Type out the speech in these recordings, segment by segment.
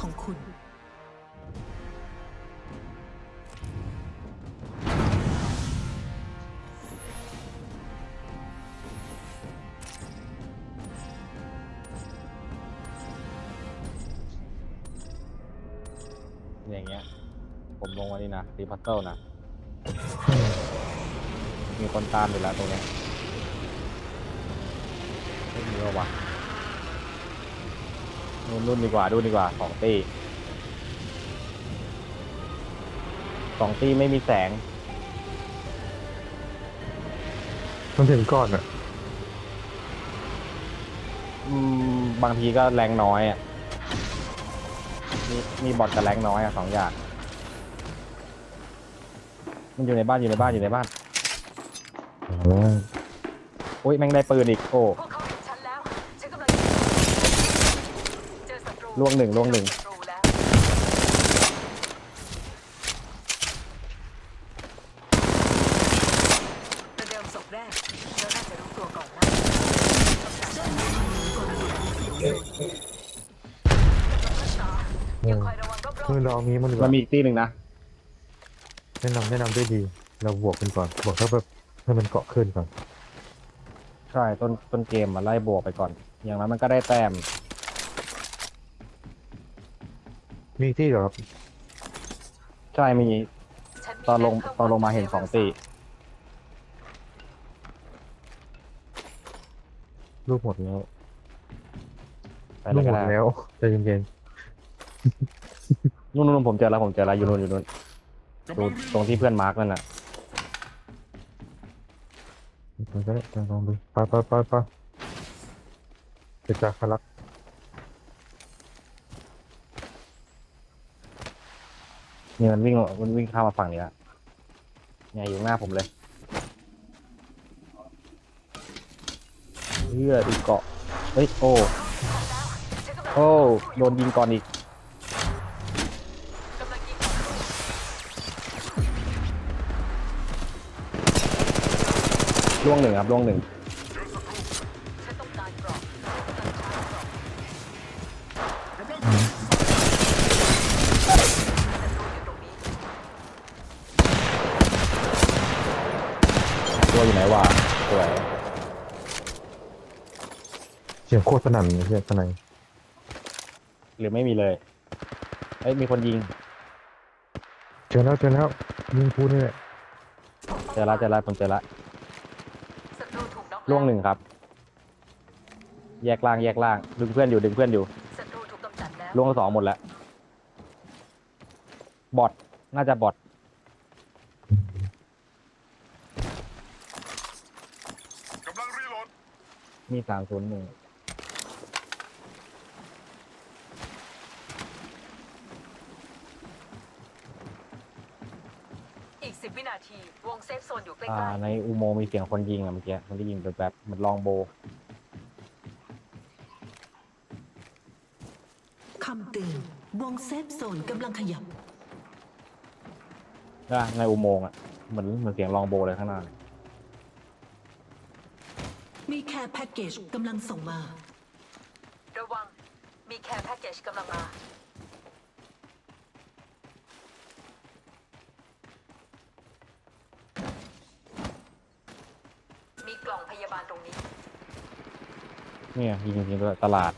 ของคุณ อย่างเงี้ย ผมลงวันนี้นะรีพัซเซิลนะ มีคนตามอยู่แล้วตรงเนี้ยไม่มีหรอวะ นู่นนู่นดีกว่าดูนดีกว่าสองตีสองตีไม่มีแสง มันถึงก่อนอะ อืมบางทีก็แรงน้อยอะ มีมีบอทกับแรงน้อยอะสองอย่าง มันอยู่ในบ้านอยู่ในบ้านอยู่ในบ้านอุ้ยแม่งได้ปืนอีกโอ้ พวกเขาเห็นฉันแล้ว ฉันกำลังเจอศัตรู ล่วงหนึ่งล่วงหนึ่งศัตรูแล้วประเดิมศพแรกเธอน่าจะรู้ตัวก่อนนะยังคอยระวังรอบคือเราเอางี้มันดีกมันว่ามีอีกตีหนึ่งนะ แนะนำแนะนำได้ดี เราบวกกันก่อนบวกแล้วแบบให้มันเกาะขึ้นก่อน ใช่ ต้นต้นเกมมาไล่บวกไปก่อน อย่างนั้นมันก็ได้แต้ม มีที่เหรอครับใช่มีๆฉัมีตอนลงแรงตอนลงมาเห็นสองตีลูกหมดแล้วไปลูแล้กวหก็มดได้แล้วใจเย็นนู่นนู่นผมเจอแล้วผมเจอแล้วอยู่นู่นอยู่นู่นดูตรงที่เพื่อนมาร์กนั่นน่ะๆไปก็ได้ลองดูไปไปไปไปเดี๋ยวจะคลัก นี่มันวิ่งมันวิ่งข้ามมาฝั่งนี้ละเนี่ยอยู่หน้าผมเลยเฮ้ยอีกเกาะเฮ้ยโอ้โอ้โดนยิงก่อนอีกกำลังยิงล่วงหนึ่งครับล่วงหนึ่ง ตัวอยู่ไหนวะสวยเสียงโคตรสนั่นเลยเสียงสนั่นหรือไม่มีเลยเฮ้ยมีคนยิงเจอแล้วเจอแล้วยิงพูดนี่แหละเจอละเจอละผมเจอละศัตรูถูกน็อกล่วงหนึ่งครับ แยกล่างแยกล่าง ดึงเพื่อนอยู่ดึงเพื่อนอยู่ศัตรูถูกกำจัดแล้วล่วงสองหมดแล้วบอทน่าจะบอท กำลังรีโหลด มีสามศูนย์หนึ่งอีกสิบวินาที วงเซฟโซนอยู่ใกอ่าล้ในอุโมงค์มีเสียงคนยิงอะเมื่อกี้มันได้ยิงแบบแบบๆเหมันลองโบ คำเตือนวงเซฟโซนกำลังขยับ นะในอุโมงค์อะเหมือนเหมือนเสียงลองโบเลยข้างหน้าเลย มีแคร์แพ็กเกจกำลังส่งมาๆระวัง มีแคร์แพ็กเกจกำลังมา มีกล่องพยาบาลตรงนี้ เนี่ยยิงยิงด้วยตลาด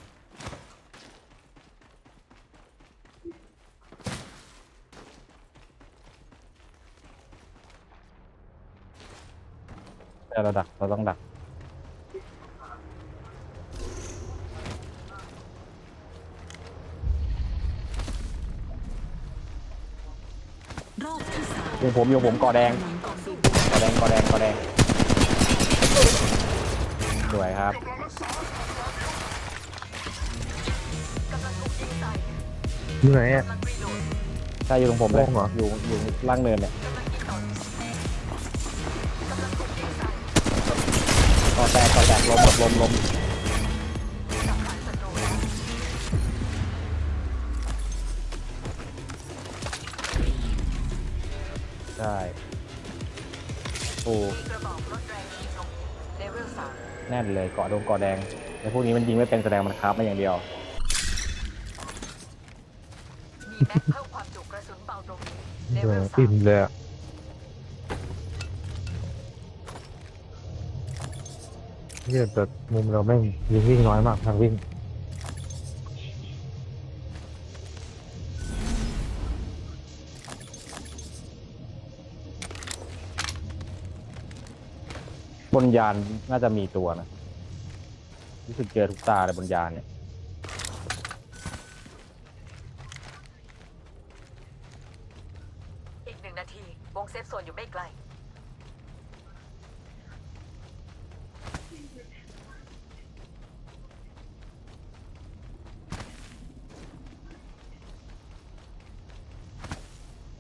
แต่เราดักเราต้องดัก อยู่ผมอยู่ผมกอแดงต่อสู้กอแดงกอแดงกอแดงสวยครับกำลังถูกยิงใส่อยู่ไหนอะกำลังรีโหลดใช่อยู่ตรงผมเลยโล่งเหรออยู่อยู่ล่างเนินเนี่ยกำลังยิงต่อกำลังถูกยิงใส่กอแตกกอแตกลมหมดลมลม ช่โอ้มีกระบอกรถแรงยิงตรงนี้เลเวลสามแน่นเลยเกาะดงเกาะแดงไอ้พวกนี้มันยิงไม่เป็นแสดงมันคราฟมาอย่างเดียว มีแม็กเพิ่มความจุกระสุนเบาตรงนี้เลเอเวอลสาอิ่มมเลยอะเนี่ยแต่มุมเราแม่งยิงวิ่งน้อยมากทางวิ่ง บนยานน่าจะมีตัวนะรู้สึกเจอทุกตาเลยบนยานเนี่ยอีกหนึ่งนาที วงเซฟโซนอยู่ไม่ไกล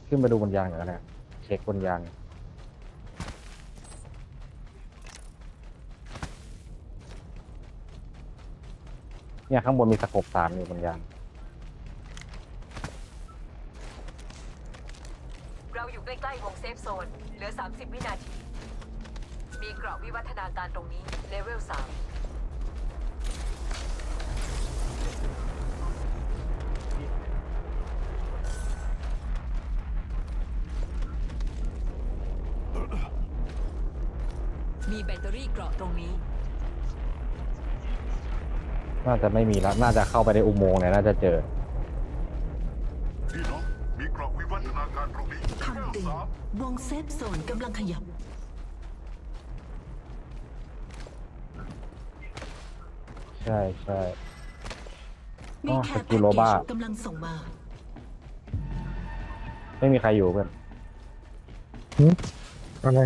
ขึ้นมาดูบนยานก่อนก็ได้เช็คบนยาน เนี่ยข้างบนมีสกบสามอยู่บนยานเราอยู่ใกล้ๆวงเซฟโซน เหลือ 30 วินาที มีเกรอบวิวัฒนาการตรงนี้ เลเวลสามมีแบตเตอรี่เกราะตรงนี้ น่าจะไม่มีแล้ว น่าจะเข้าไปในอุโมงค์เนี่ยน่าจะเจอ พี่น้องมีกรอบวิวัฒนาการตรงนี้เลเวลคำเตือนสามวงเซฟโซนกำลังขยับ ใช่ใช่ มีอ๋อแค่สกิแพ็ลกโลเกบ้า จกำลังส่งมา ไม่มีใครอยู่เพื่อนอะไร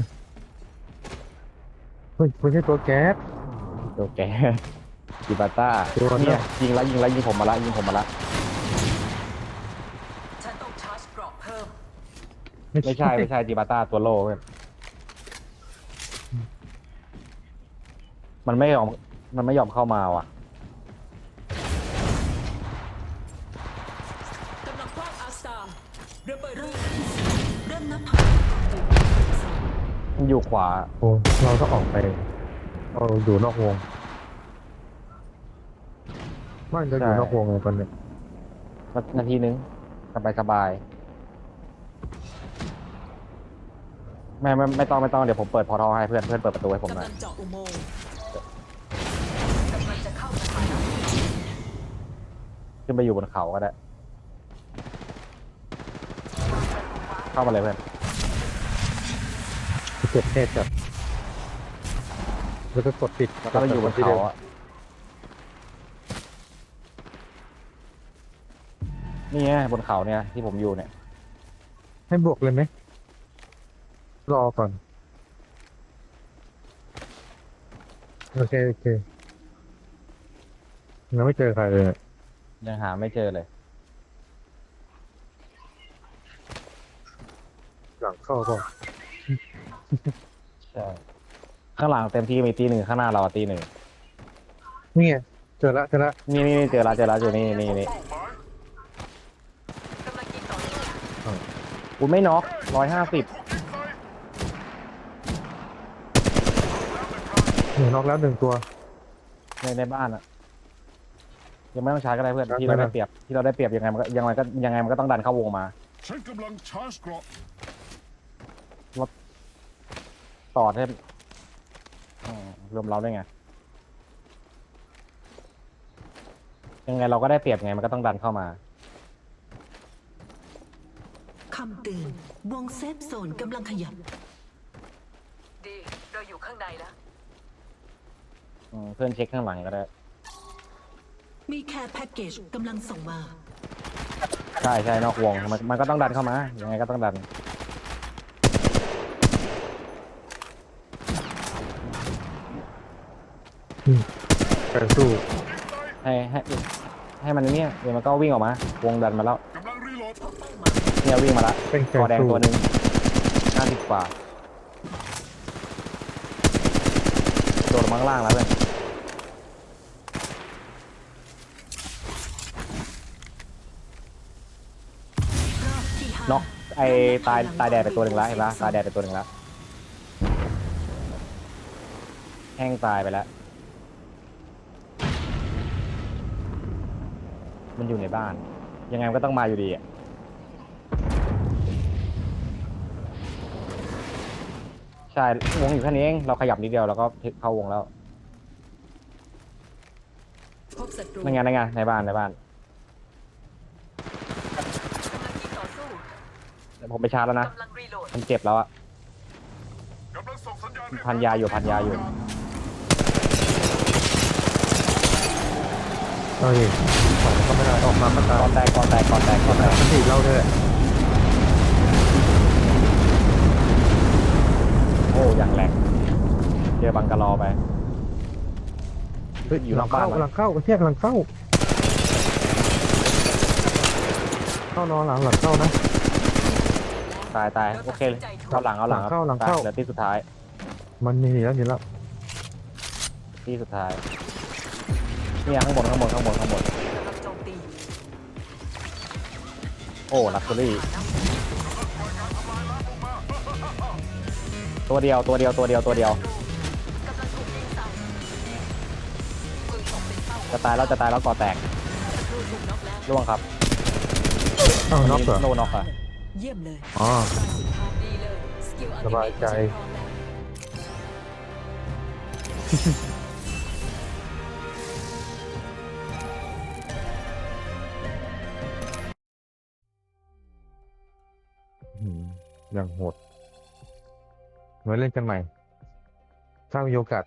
เฮ้ยไม่ใช่ตัวแก๊สตัวแก จิบาต้าตัวเนี่ยเนี่ยยิงแล้วยิงแล้วยิงผมมาละยิงผมมาละ ฉันต้องชาร์จเกราะเพิ่ม ไม่ใช่ไม่ใช่จิบาต้าตัวโลเพื่อนมันไม่ยอมมันไม่ยอมเข้ามาว่ะ กำลังคว้างอาสตาระเบิดเริ่มที่สี่เริ่มนับถอยหลังก่อนถึงเฟสโซนมันอยู่ขวา โอ้เราต้องออกไป เราอยู่นอกวง บ้านจะอยู่นอกวงเลยตอนเนี้ยนาทีนึงสบายสบายไม่ไม่ไม่ต้องไม่ต้องเดี๋ยวผมเปิดพอทอให้เพื่อนเพื่อนเปิดประตูให้ผมหน่กำอยลังเจาะอุโมงค์กำลังจะเข้าสถานะขึ้นไปอยู่บนเขาก็ได้ เข้ามาเลยเพื่อนเก็บเทศจับแล้วก็กดปิดแล้วก็ไปอยู่บนเขาอะ นี่ไงบนเขาเนี่ยที่ผมอยู่เนี่ยให้บวกเลยไหมรอก่อน โอเค โอเคยังไม่เจอใครเลยอะยังหาไม่เจอเลย หลังเข้าก็ใช่ ข้างหลังเต็มที่มีตีหนึ่งข้างหน้าเราอะตีหนึ่งนี่ไงเจอละเจอละนี่นี่เจอแล้วเจอแล้วอยู่นี่นี่นี่ เป้าหมาย กำลังยิงต่อเนื่อง กูไม่น็อกร้อยห้าสิบถูกยิงใส่หนึ่งนอกแล้วหนึ่งตัว ในในบ้านอะยังไม่ต้องใช้ก็ได้เพื่อนครับที่เราไม่ได้เป็นไรเปรียบที่เราได้เปรียบยังไงมันก็ยังไงก็ยังไงมันก็ต้องดันเข้าวงมาฉันกำลังชาร์จเกราะต่อเทมอืมรวมเราได้ไงยังไงเราก็ได้เปรียบไงมันก็ต้องดันเข้ามา คำเตือน วงเซฟโซนกำลังขยับ ดี เราอยู่ข้างในแล้ว อืมเพื่อนเช็คข้างหลังก็ได้ มีแค่แพ็กเกจกำลังส่งมา ใช่ใช่นอกวงมันมันก็ต้องดันเข้ามา ยังไงก็ต้องดัน การสู้ให้ให้ให้มันเนี่ยเดี๋ยวมันก็วิ่งออกมา วงดันมาแล้ว กำลังรีโหลดเนี่ยวิ่งมาแล้วเป็นคการอแดงสู้ตัวหนึ่งห้าสิบกว่า โดดลงมาข้างล่างแล้วเลยรอบที่ห้าน็อกไอตายตายแดดไปตัวหนึ่งแล้วเห็นปะตายแดดไปตัวหนึ่งแล้ว แห้งตายไปแล้ว มันอยู่ในบ้าน ยังไงมันก็ต้องมาอยู่ดีอะ ช่วงอยู่แค่นี้เองเราขยับนิดเดียวแล้วก็เข้าวงแล้วพบศัตรูนั่นไงนั่นไงในบ้านในบ้านกำลังยิงต่อสู้เดี๋ยวผมไปชาร์จแล้วนะกำลังรีโหลดมันเจ็บแล้วอะ กำลังส่งสัญญาณเรีกพันยาอยู่พันยาอยู่เอ้ยออกก็ไม่ได้ออกมาก็ตายกอแตกกอแตกกอแตกกอแตกมันถีบเราด้วย อบังกะลอไปเฮ้ยอยู่หนลัองกเข้าบ้านนะหลังเข้าเทียบหลังเข้า เข้านอนหลังหลังเข้านะ ตายตายโอเคเลยเอาหลังเอาหลังครับหลังเข้าหลังเข้าไปเหลือที่สุดท้ายมันมีแล้วมีแล้วที่สุดท้ายเนี่ยข้างบนข้างบนข้างบนข้างบนกำลังโจมตีโอ้ลักซ์รี่ตัวเดียวตัวเดียวตัวเดียวตัวเดียว จะตายแล้วจะตายแล้วก่อแตกศัตรูถูกน็อกแล้วร่วงครับอ้าวน็อกเหรอโนน็อกอะเยี่ยมเลยอ๋อรายสุดท้ายดีเลยสกิลอัลสติเมบายทใจพร้อมแล้วอืมอย่างโหดไว้เล่นกันใหม่ ถ้ามีโอกาส